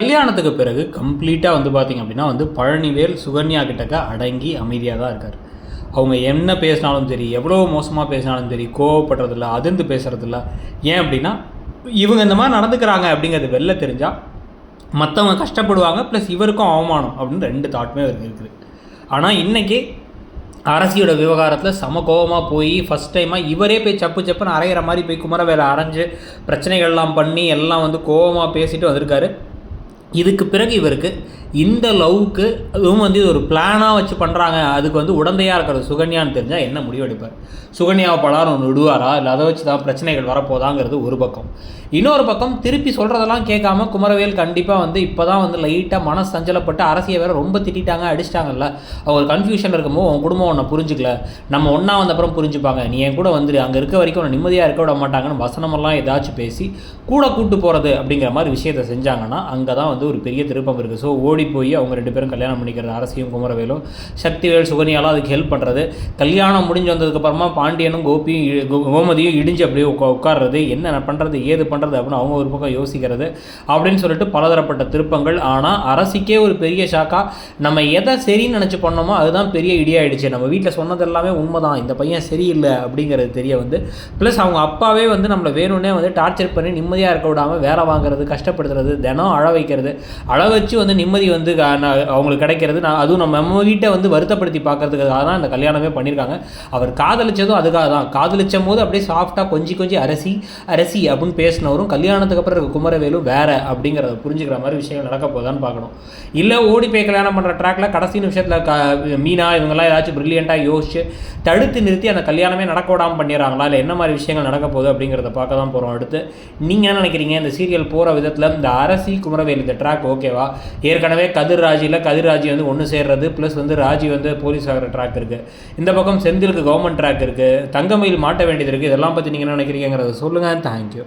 கல்யாணத்துக்கு பிறகு கம்ப்ளீட்டாக வந்து பார்த்தீங்க அப்படின்னா வந்து பழனிவேல் சுகன்யா கிட்டக்க அடங்கி அமைதியாக தான் இருக்கார். அவங்க என்ன பேசினாலும் சரி எவ்வளோ மோசமாக பேசினாலும் சரி கோவப்படுறதில்ல அதிர்ந்து பேசுகிறதில்ல ஏன் அப்படின்னா இவங்க இந்த மாதிரி நடந்துக்கிறாங்க அப்படிங்கிறது வெளில தெரிஞ்சால் மற்றவங்க கஷ்டப்படுவாங்க ப்ளஸ் இவருக்கும் அவமானம் அப்படின்னு ரெண்டு தாட்டுமே இருக்குது. ஆனால் இன்றைக்கி அரசியோட விவகாரத்தில் சம கோவமாக போய் ஃபஸ்ட் டைமாக இவரே போய் சப்பு சப்புன்னு அரைகிற மாதிரி போய் குமரவேலை அரைஞ்சு பிரச்சனைகள்லாம் பண்ணி எல்லாம் வந்து கோவமாக பேசிட்டு வந்திருக்காரு. இதுக்கு பிறகு இவருக்கு இந்த லவ்வுக்கு அதுவும் வந்து இது ஒரு பிளானாக வச்சு பண்ணுறாங்க அதுக்கு வந்து உடந்தையாக இருக்கிறது சுகன்யான்னு தெரிஞ்சால் என்ன முடிவெடுப்பார் சுகன்யாவை பலாரம் ஒன்று விடுவாரா? இல்லை அதை வச்சு தான் பிரச்சனைகள் வரப்போதாங்கிறது ஒரு பக்கம். இன்னொரு பக்கம் திருப்பி சொல்கிறதெல்லாம் கேட்காம குமரவேல் கண்டிப்பாக வந்து இப்போ தான் வந்து லைட்டாக மன சஞ்சலப்பட்டு அரசியை வேற ரொம்ப திட்டிட்டாங்க அடிச்சிட்டாங்கல்ல. அவங்க கன்ஃபியூஷன் இருக்கும்போது உன் குடும்பம் ஒன்றை புரிஞ்சுக்கல. நம்ம ஒன்றா வந்த அப்புறம் புரிஞ்சுப்பாங்க. நீ என் கூட வந்துடு அங்கே இருக்க வரைக்கும் உன்னை நிம்மதியாக இருக்க விட மாட்டாங்கன்னு வசனமெல்லாம் ஏதாச்சும் பேசி கூட கூட்டு போகிறது அப்படிங்கிற மாதிரி விஷயத்தை செஞ்சாங்கன்னா அங்கே தான் வந்து ஒரு பெரிய திருப்பம் இருக்குது ஸோ ஓடி போய் அவங்க ரெண்டு பேரும் கல்யாணம் பண்ணிக்கிறது அரசியும் குமரவேலும். சக்திவேல் சுகன்யாலாம் அதுக்கு ஹெல்ப் பண்ணுறது கல்யாணம் முடிஞ்சு வந்ததுக்கப்புறமா பாண்டியனும் கோபியும் கோமதியும் இடிஞ்சு அப்படியே உட்கா உட்கார்றது. என்ன பண்ணுறது ஏது பண்ணுறது அப்படின்னு அவங்க ஒரு பக்கம் யோசிக்கிறது அப்படின்னு சொல்லிட்டு பலதரப்பட்ட திருப்பங்கள். ஆனால் அரசிக்கே ஒரு பெரிய ஷாக்காக நம்ம எதை சரின்னு நினச்சி பண்ணோமோ அதுதான் பெரிய இடியாயிடுச்சு. நம்ம வீட்டில் சொன்னது எல்லாமே உண்மைதான். இந்த பையன் சரியில்லை அப்படிங்கிறது தெரிய வந்து. ப்ளஸ் அவங்க அப்பாவே வந்து நம்மளை வேணும்னே வந்து டார்ச்சர் பண்ணி நிம்மதியாக இருக்க விடாமல் வேலை வாங்குறது கஷ்டப்படுத்துறது தினம் அழ வைக்கிறது அழ வச்சு வந்து நிம்மதி வந்து அவங்களுக்கு கிடைக்கிறது. நான் அதுவும் நம்ம நம்ம வீட்டை வந்து வருத்தப்படுத்தி பார்க்கறதுக்காக தான் இந்த கல்யாணமே பண்ணியிருக்காங்க. அவர் காதலிச்சதும் அதுக்காக தான். காதலிச்சும் போது அப்படியே சாஃப்டாக கொஞ்சி கொஞ்சி அரசி அரசி அப்படின்னு பேசினவரும் கல்யாணத்துக்கு அப்புறம் இருக்க குமரவேலு வேற அப்படிங்கிறத புரிஞ்சுக்கிற மாதிரி விஷயங்கள் நடக்க போதான்னு பார்க்கணும். இல்லை ஓடி போய் கல்யாணம் பண்ணுற ட்ராக்ல கடைசி நிமிஷத்தில் க மீனா இவங்கெல்லாம் ஏதாச்சும் ப்ரில்லியண்ட்டாக யோசிச்சு தடுத்து நிறுத்தி அந்த கல்யாணமே நடக்க விடாமல் பண்ணிடுறாங்களா? இல்லை என்ன மாதிரி விஷயங்கள் நடக்க போகுது அப்படிங்கிறத பார்க்க தான் போகிறோம் அடுத்து நீங்கள் என்ன நினைக்கிறீங்க? இந்த சீரியல் போகிற விதத்தில் இந்த அரசி குமரவேலு இந்த ட்ராக் ஓகேவா ஏற்கனவே கதிர் ராஜியில் கதிர் ராஜி வந்து ஒன்று சேர்றது ப்ளஸ் வந்து ராஜி வந்து போலீஸ் ஆகிற ட்ராக் இருக்குது இந்த பக்கம் செந்திலுக்கு கவர்மெண்ட் ட்ராக் இருக்குது தங்கமயில் மாட்ட வேண்டியது இருக்குது இதெல்லாம் பற்றி நீங்கள் என்ன நினைக்கிறீங்கிறத சொல்லுங்கள் தேங்க்யூ